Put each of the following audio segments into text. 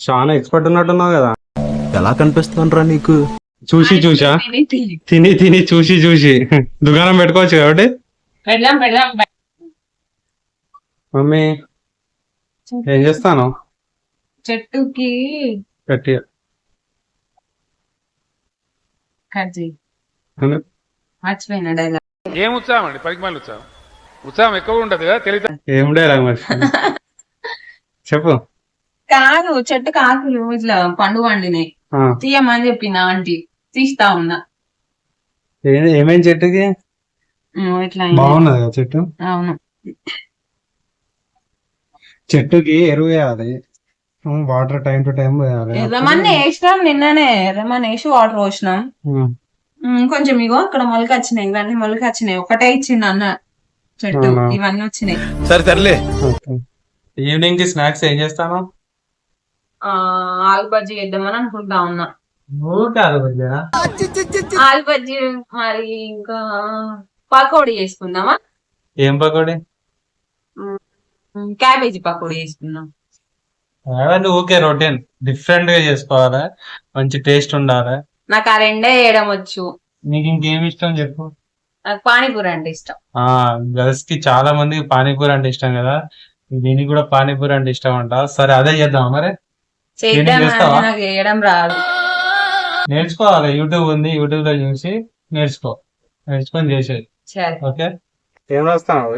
చాలా ఎక్స్పర్ట్ ఉన్నట్టున్నావు కదా. ఎలా కనిపిస్తుండ్రా నీకు? చూసి చూసా? తిని తిని చూసి చూసి. దుకాణం పెట్టుకోవచ్చు కాబట్టి మమ్మీ ఏం చేస్తాను చెట్టుకి గట్టి కట్ చేయి. మర్చిపోయినా డైలాగ్ ఏం ఉత్సాహం అండి? పనికి ఉత్సాహం. ఉత్సాహం ఎక్కువ ఉంటది కదా తెలియదు. ఏం డైలాగ్ మరి? చెప్పు. కాదు చెట్టుకి ఆకులు ఇట్లా పండు పండినాయి. ఆ, తీయమని చెప్పిన ఆంటీ తీస్తా ఉన్నా. ఏమేం చెట్టుకి? ఇట్లా. బాగున్నది చెట్టు? అవును. చెట్టుకి ఎరువు వేయాలి. వాటర్ టైం టు టైం వేయాలి. వేసినాం నిన్ననే ఎర్రమని వేసి వాటర్ పోసినాం. కొంచెం ఇగో అక్కడ మొలక వచ్చినాయి ఇవన్నీ మొలక వచ్చినాయి. ఒకటే ఇచ్చింది అన్న చెట్టు? ఇవన్నీ వచ్చినాయి. సరే సర్లే. ఈవినింగ్కి స్నాక్స్ ఏం చేస్తాను? ఆలు బజ్జీ వేద్దామని అనుకుంటా ఉన్నా. ఆలు బజ్జీ మరి ఇంకా పకోడీ చేసుకుందామా? ఏం పకోడి? క్యాబేజీ పకోడీ చేసుకుందాం. అవన్నీ ఓకే రొటీన్ డిఫరెంట్గా చేసుకోవాలి? మంచి టేస్ట్ ఉండాలి? నాకు ఆ రెండే వేయడం వచ్చు. నీకు ఇంకేం ఇష్టం చెప్పు. నాకు పానీపూరి అంటే ఇష్టం. ఆ గర్ల్స్కి చాలా మందికి పానీపూరి అంటే ఇష్టం కదా. దీనికి కూడా పానీపూరి అంటే ఇష్టం అంట. సరే అదే చేద్దాం మరి? చేద్దాం చేస్తావా? అంటే నాకు వేయడం రాదు. నేర్చుకోవాలి. యూట్యూబ్ ఉంది. యూట్యూబ్లో చూసి నేర్చుకో. నేర్చుకొని చేసేది సరే. ఓకే? ఏం రాస్తావు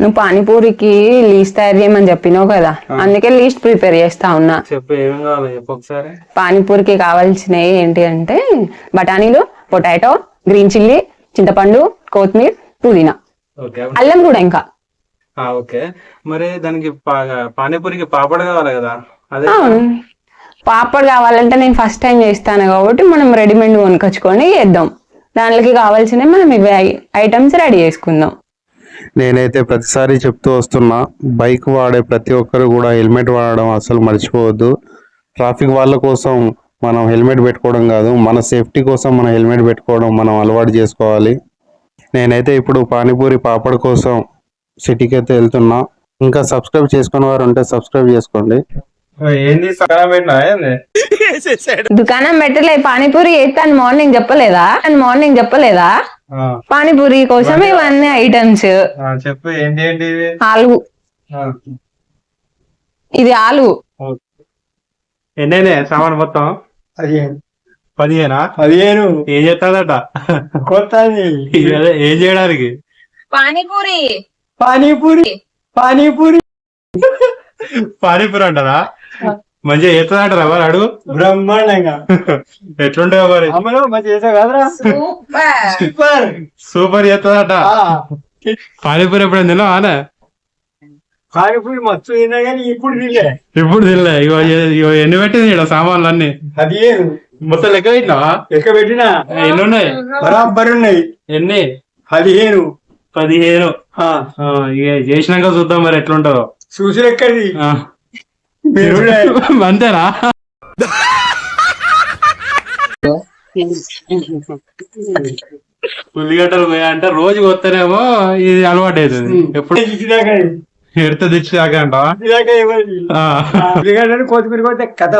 నువ్వు పానీపూరికి లీస్ట్ తయారు చేయమని చెప్పినావు కదా. అందుకే లీస్ట్ ప్రిపేర్ చేస్తా ఉన్నా. చెప్పు ఏం కావాలి? చెప్పు ఒకసారి. పానీపూరికి కావాల్సినవి ఏంటి అంటే బఠానీలు పొటాటో గ్రీన్ చిల్లీ చింతపండు కొత్తిమీర పుదీనా. ఓకే. అల్లం కూడా ఇంకా. ఆ, ఓకే. మరి దానికి పా- పానీపూరికి పాపడ్ కావాలి కదా. పాపడ్ కావాలంటే నేను ఫస్ట్ టైం చేస్తాను కాబట్టి మనం రెడీమేడ్ కొనుకొచ్చుకొని చేద్దాం. దాంట్లోకి కావాల్సినవి మనం ఇవి ఐటమ్స్ రెడీ చేసుకుందాం. నేనైతే ప్రతిసారి చెప్తూ వస్తున్నా బైక్ వాడే ప్రతి ఒక్కరు కూడా హెల్మెట్ వాడడం అసలు మర్చిపోవద్దు. ట్రాఫిక్ వాళ్ళ కోసం మనం హెల్మెట్ పెట్టుకోవడం కాదు మన సేఫ్టీ కోసం మనం హెల్మెట్ పెట్టుకోవడం మనం అలవాటు చేసుకోవాలి. నేనైతే ఇప్పుడు పానీపూరి పాపడ్ కోసం సిటీకి అయితే వెళ్తున్నా. ఇంకా సబ్స్క్రైబ్ చేసుకున్న వారు ఉంటే సబ్స్క్రైబ్ చేసుకోండి. ఏంది సగం పెట్టినా? ఏంది? దుకాణం పెట్టలే పానీపూరి చేస్తాను మార్నింగ్ చెప్పలేదా? అని మార్నింగ్ చెప్పలేదా? పానీపూరి కోసం ఇవన్నీ ఐటమ్స్ ఆ, చెప్పు ఏంటి ఏంటి ఇది? ఆలు. ఇది ఆలు. ఎన్నైనా సామాన్ మొత్తం? పదిహేను. పదిహేనా? పదిహేను. ఏం చేస్తాడట కొత్త ఏం చేయడానికి? పానీపూరి. పానీపూరి. పానీపూరి. పానీపూరి అంటారా? మంచిగా చేస్తుందంటారా మరి అడుగు బ్రహ్మాండంగా. ఎట్లుంటాయో మరి. సూపర్. సూపర్. చేస్తుందట ఆ, పానీపూరి ఎప్పుడైనా తిన్నావా అనే? పానీపూరి మస్తు తిన్నా కానీ ఇప్పుడు తినలే. ఇప్పుడు తినలే. ఇగో ఎన్ని పెట్టింది ఇక్కడ సామాన్లు అన్ని పదిహేను మొత్తం లెక్క పెట్టినావా? లెక్క పెట్టినా? ఎన్ని ఉన్నాయి బరాబర్ ఉన్నాయి ఎన్ని? పదిహేను. పదిహేను. చేసినాక చూద్దాం మరి ఎట్లుంటుందో. చూసి లెక్కది ఆ. మీరు అంతేనా ఉల్లిగడ్డలు పోయా అంటే రోజుకి వస్తేనేమో ఇది అలవాటు అవుతుంది ఎప్పుడు? ఎడత తెచ్చిదాకా. ఉల్లిగడ్డలు కొత్తిమీర కొట్టే కథ.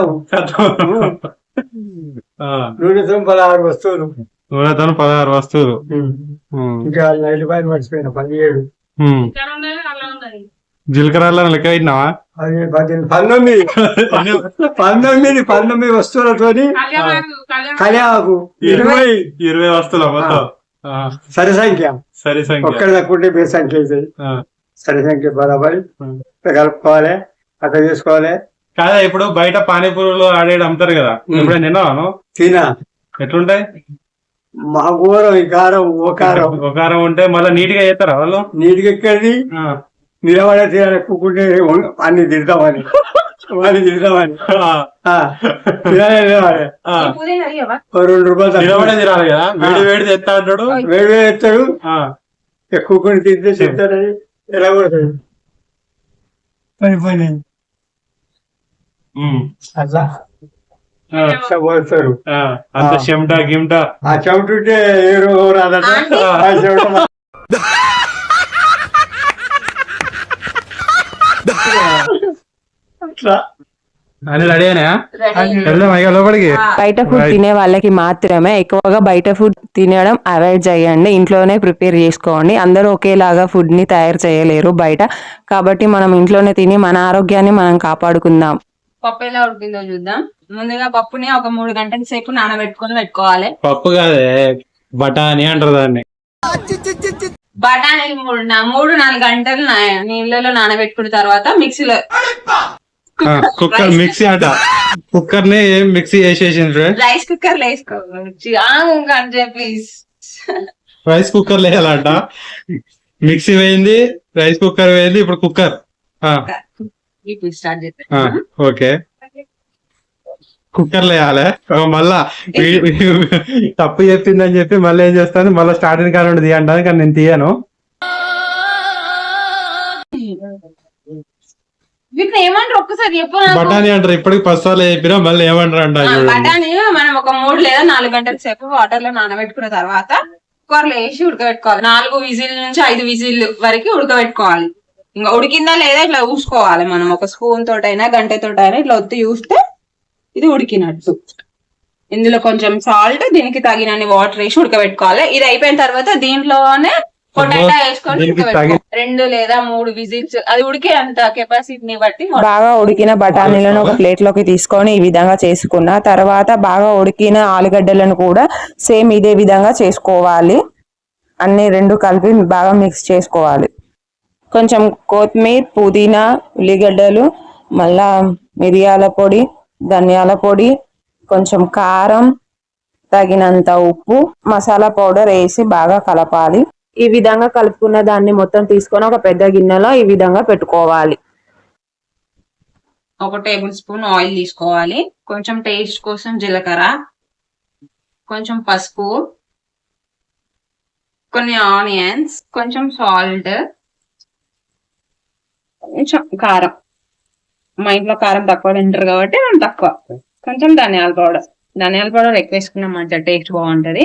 ఆ. నూనెతో పదహారు వస్తువులు. నూనెతో పదహారు వస్తువులు. ఇంకా ఐదు రూపాయలు మర్చిపోయిన పదిహేడు. ఉమ్. జీలకర్ర అల్లం లెక్క పద్దెనిమిది. పంతొమ్మిది పంతొమ్మిది పంతొమ్మిది వస్తువులతోని కళ్యాణకు. ఇరవై ఇరవై? వస్తువులు మొత్తం. సరి సంఖ్య. సరి సంఖ్య. ఒక్కడి తక్కువ బే సంఖ్య. సరి సంఖ్య బరాబరి. ఇట్లా కలుపుకోవాలి. అట్లా చేసుకోవాలి. కాదా ఇప్పుడు బయట పానీపూరులు ఆడేది అమ్ముతారు కదా. ఎప్పుడైనా తిన్నావాను తిన ఎట్లుంటాయి? మా ఘోరం ఈ కారం ఓ కారం. ఒక కారం ఉంటే మళ్ళీ నీట్గా చేస్తారా వాళ్ళు? నీటికి ఎక్కడిది ఆ. నిలబడే తీరాలి కూకుంటే అన్ని తిడతామని. అన్ని తిడతామని. నిలబడే రెండు రూపాయలు. నిలబడే తినాలి కదా. వేడి వేడి తెస్తా అంటాడు. వేడి వేడి ఎత్తాడు ఆ. ఎక్కువ తింటే చెప్తాడని. ఎలా కొడతాడు? పని. అట్లా. అంత చెమట గిమట. ఆ చెవిటుంటే ఏ రోగం రాదట ఆ చెవిట అట్లా అని రెడీ అయినా వెళ్దాం అయ్యా లోపలికి. బయట ఫుడ్. తినే వాళ్ళకి మాత్రమే ఎక్కువగా బయట ఫుడ్ తినడం అవాయిడ్ చేయండి ఇంట్లోనే ప్రిపేర్ చేసుకోండి. అందరూ ఒకేలాగా ఫుడ్ని తయారు చేయలేరు బయట. కాబట్టి మనం ఇంట్లోనే తిని మన ఆరోగ్యాన్ని మనం కాపాడుకుందాం. పప్పు ఎలా ఉడికిందో చూద్దాం. ముందుగా పప్పుని ఒక మూడు గంటల సేపు నానబెట్టుకొని పెట్టుకోవాలి. పప్పు కాదే బఠానీ అంటారు దాన్ని. బఠానీలు మూడు నా- మూడు నాలుగు గంటలు నా- నీళ్ళలో నానబెట్టుకున్న తర్వాత మిక్సీలో కుక్కర్ మిక్సీ అంట. కుక్కర్ని మిక్సీ వేసేసింది ఫ్రెండ్ రైస్ కుక్కర్లో వేసుకోవచ్చు అని చెప్పి. రైస్ కుక్కర్ వేయాలంట. మిక్సీ వేయింది రైస్ కుక్కర్ వేయింది ఇప్పుడు కుక్కర్. ఇప్పుడు స్టార్ట్ చేస్తాను ఓకే. కుక్కర్ వేయాలి. మళ్ళా తప్పు చెప్పిందని చెప్పి మళ్ళీ ఏం చేస్తాను? మళ్ళీ స్టార్టింగ్ కాడ నుండి తీయంటాను కానీ నేను తీయను. ఏమంటారు? ఒక్కసారి చెప్పు. బఠానీ అంటారు. ఇప్పటికి ఫస్ట్ చెప్పినా మళ్ళీ ఏమంటారు అంట ఆ, చూడండి. బఠానీ మనం ఒక మూడు లేదా నాలుగు గంటల సేపు వాటర్లో నానబెట్టుకున్న తర్వాత కుక్కర్లో వేసి ఉడకబెట్టుకోవాలి. నాలుగు విజిల్ నుంచి ఐదు విజిల్ వరకు ఉడకబెట్టుకోవాలి. ఇంకా ఉడికిందా లేదా ఇట్లా చూసుకోవాలి మనం. ఒక స్పూన్ తోటైనా గంట తోటైనా ఇట్లా ఒత్తి చూస్తే ఇది ఉడికినట్టు. ఇందులో కొంచెం సాల్ట్ దీనికి తగినన్ని వాటర్ వేసి ఉడకబెట్టుకోవాలి. ఇది అయిపోయిన తర్వాత దీంట్లోనే పొటాటో వేసుకొని ఉడకబెట్టుకోవాలి రెండు లేదా మూడు విజిల్స్ అది ఉడికే అంత కెపాసిటీని బట్టి బాగా ఉడికిన బఠానీలను ఒక ప్లేట్లోకి తీసుకొని ఈ విధంగా చేసుకున్న తర్వాత బాగా ఉడికిన ఆలుగడ్డలను కూడా సేమ్ ఇదే విధంగా చేసుకోవాలి. అన్ని రెండు కలిపి బాగా మిక్స్ చేసుకోవాలి. కొంచెం కొత్తిమీర పుదీనా ఉల్లిగడ్డలు మళ్ళా మిరియాల పొడి ధనియాల పొడి కొంచెం కారం తగినంత ఉప్పు మసాలా పౌడర్ వేసి బాగా కలపాలి. ఈ విధంగా కలుపుకున్న దాన్ని మొత్తం తీసుకొని ఒక పెద్ద గిన్నెలో ఈ విధంగా పెట్టుకోవాలి. ఒక టేబుల్ స్పూన్ ఆయిల్ తీసుకోవాలి. కొంచెం టేస్ట్ కోసం జీలకర్ర కొంచెం పసుపు కొన్ని ఆనియన్స్ కొంచెం సాల్ట్ కొంచెం కారం. మా ఇంట్లో కారం తక్కువ తింటారు కాబట్టి మనం తక్కువ. కొంచెం ధనియాల పౌడర్. ధనియాల పౌడర్ ఎక్కువ వేసుకున్నాం మంచిగా టేస్ట్ బాగుంటది.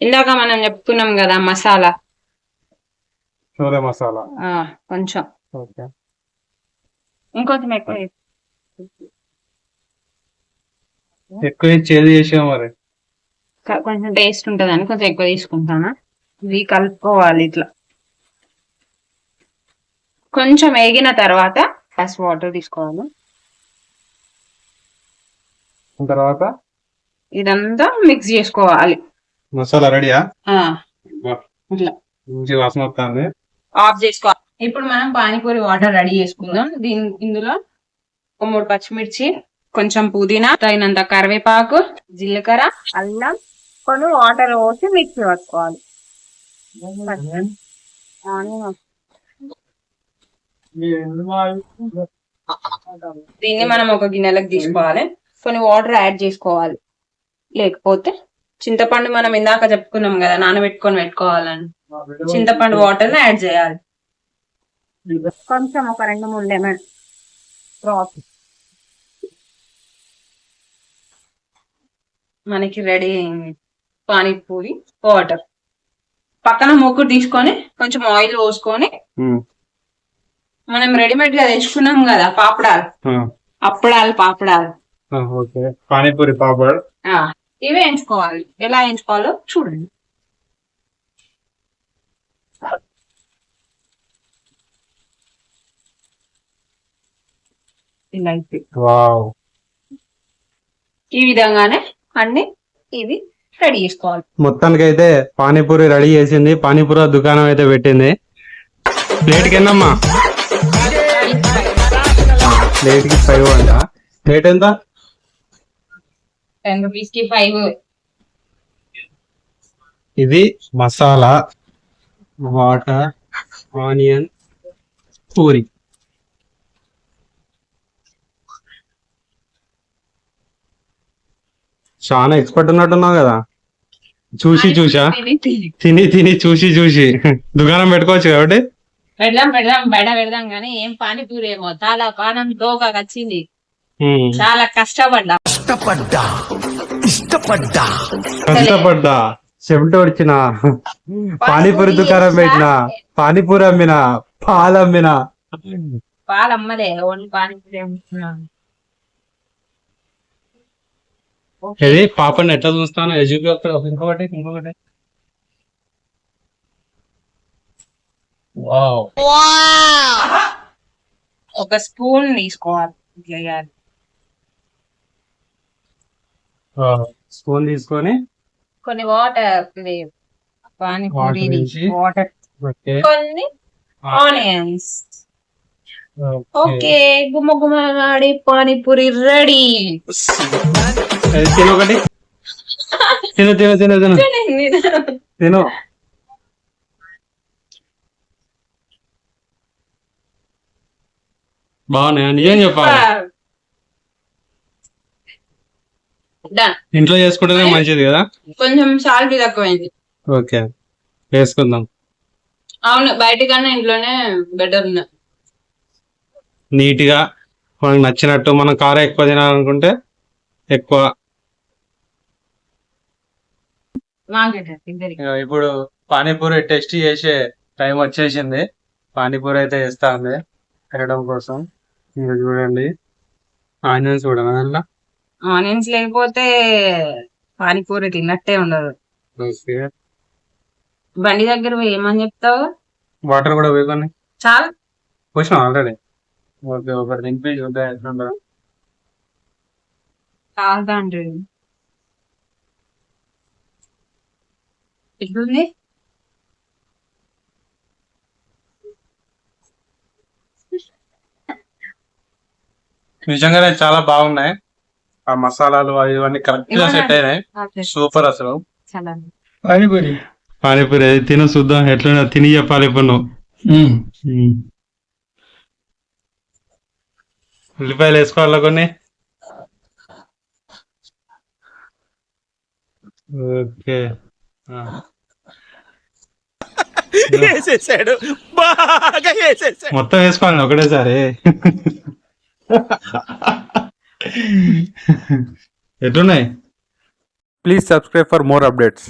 ఇందాక మనం చెప్పుకున్నాం కదా మసాలా. చోలే మసాలా. కొంచెం. ఇంకొంచెం ఎక్కువ. ఎక్కువ చేదు చేసాం మరి? కొంచెం టేస్ట్ ఉంటదని కొంచెం ఎక్కువ తీసుకుంటాను? ఇవి కలుపుకోవాలి ఇట్లా. కొంచెం వేగిన తర్వాత గ్లాస్ వాటర్ తీసుకోవాలి. తర్వాత? ఇదంతా మిక్స్ చేసుకోవాలి. మసాలా రెడీయా? ఇట్లా మంచి వాసన వస్తుంది. ఆఫ్ చేసుకోవాలి. ఇప్పుడు మనం పానీపూరి వాటర్ రెడీ చేసుకుందాం. దీని ఇందులో ఒక మూడు పచ్చిమిర్చి కొంచెం పుదీనా తగినంత కరివేపాకు జీలకర్ర అల్లం కొన్ని వాటర్ పోసి మిక్స్ పట్టుకోవాలి ఆనియన్ దీన్ని మనం ఒక గిన్నెలకు తీసుకోవాలి. కొన్ని వాటర్ యాడ్ చేసుకోవాలి. లేకపోతే చింతపండు మనం ఇందాక చెప్పుకున్నాం కదా నానబెట్టుకొని పెట్టుకోవాలని. చింతపండు వాటర్ యాడ్ చేయాలి. కొంచెం ఒక రెండు మూడు లెమన్ డ్రాప్ మనకి రెడీ అయింది. పానీపూరి వాటర్. పక్కన మూకుడు తీసుకొని కొంచెం ఆయిల్ పోసుకొని మనం రెడీమేడ్గా తెచ్చుకున్నాం కదా పాపడాలు. అప్పడాలు పాపడాలు. ఓకే. పానీపూరి పాపడ్ ఇవి వేయించుకోవాలి ఎలా వేయించుకోవాలో చూడండి. ఇలా ఈ విధంగానే అన్ని ఇవి రెడీ చేసుకోవాలి. మొత్తానికి అయితే పానీపూరి రెడీ చేసింది. పానీపూరి దుకాణం అయితే పెట్టింది. ప్లేట్కి ఎన్నమ్మా ప్లేట్కి ఫైవ్ అంట. ప్లేట్ ఎంత? టెన్ రూపీస్కి ఫైవ్ ఇది మసాలా వాటర్ ఆనియన్ పూరి. చాలా ఎక్స్పర్ట్ ఉన్నట్టున్నావు కదా. చూసి చూసా. తిని తిని చూసి చూసి. దుకాణం పెట్టుకోవచ్చు కాబట్టి. పెడదాం పెడదాం బయట పెడదాం కానీ ఏం పానీపూరి ఏమో. చాలా పానం దోగా వచ్చింది. చాలా కష్టపడ్డా. కష్టపడ్డా చెమట వచ్చిన పానీపూరి దుకాణం పెట్టిన పానీపూరి అమ్మిన పాలు అమ్మిన. పాలు అమ్మలే ఓన్లీ పానీపూరి అమ్ముతున్నాను పాపని ఎట్లా చూస్తాను ఎజుకి ఇంకొకటి ఇంకొకటి. ఒక స్పూన్ తీసుకోవాలి చేయాలి. స్పూన్ తీసుకొని కొన్ని వాటర్ పానీపూరి. వాటర్ కొన్ని ఆనియన్స్ ఓకే గుమ్మ గుమ్మడి పానీపూరి రెడీ తిను ఒకటి. తిను తిను. తిను తిను. తిను. బాగున్నాయి. నిజం చెప్పాలి? డన్ ఇంట్లో చేసుకుంటేనే మంచిది కదా? కొంచెం సాల్ట్ తక్కువైంది. ఓకే. వేసుకుందాం. అవును బయట కన్నా ఇంట్లోనే బెటర్ ఉంది. నీట్గా మనకు నచ్చినట్టు మనం కారం ఎక్కువ తినాలనుకుంటే ఎక్కువ. ఇప్పుడు పానీపూరి టెస్ట్ చేసే టైం వచ్చేసింది. పానీపూరి అయితే ఇస్తా ఉంది. పెట్టడం కోసం. ఇంకా చూడండి. ఆనియన్స్ కూడా దాంట్లో ఆనియన్స్ లేకపోతే పానీపూరి తిన్నట్టే ఉండదు. ఓకే. బండి దగ్గర పోయి ఏమని చెప్తావు? వాటర్ కూడా వేసుకొని చాలా. పోసిన ఆల్రెడీ? ఓకే ఒకటి దింపి చూద్దాం ఎట్లుంటుందో. చాలా అంటే ఎట్లుంది? నిజంగానే చాలా బాగున్నాయి. ఆ మసాలాలు అవి ఇవన్నీ కరెక్ట్గా సెట్ అయినాయి. సూపర్ అసలు. పానీపూరి. పానీపూరి అది తిను చూద్దాం ఎట్లున్నా తిని చెప్పాలి ఇప్పుడు నువ్వు. ఉల్లిపాయలు వేసుకోవాలా కొన్ని? ఓకే. ఆ. వేసేసాడు. బాగా వేసేసాడు. మొత్తం వేసుకోవాలి ఒకటేసారి. ఎట్లున్నాయి please subscribe for more updates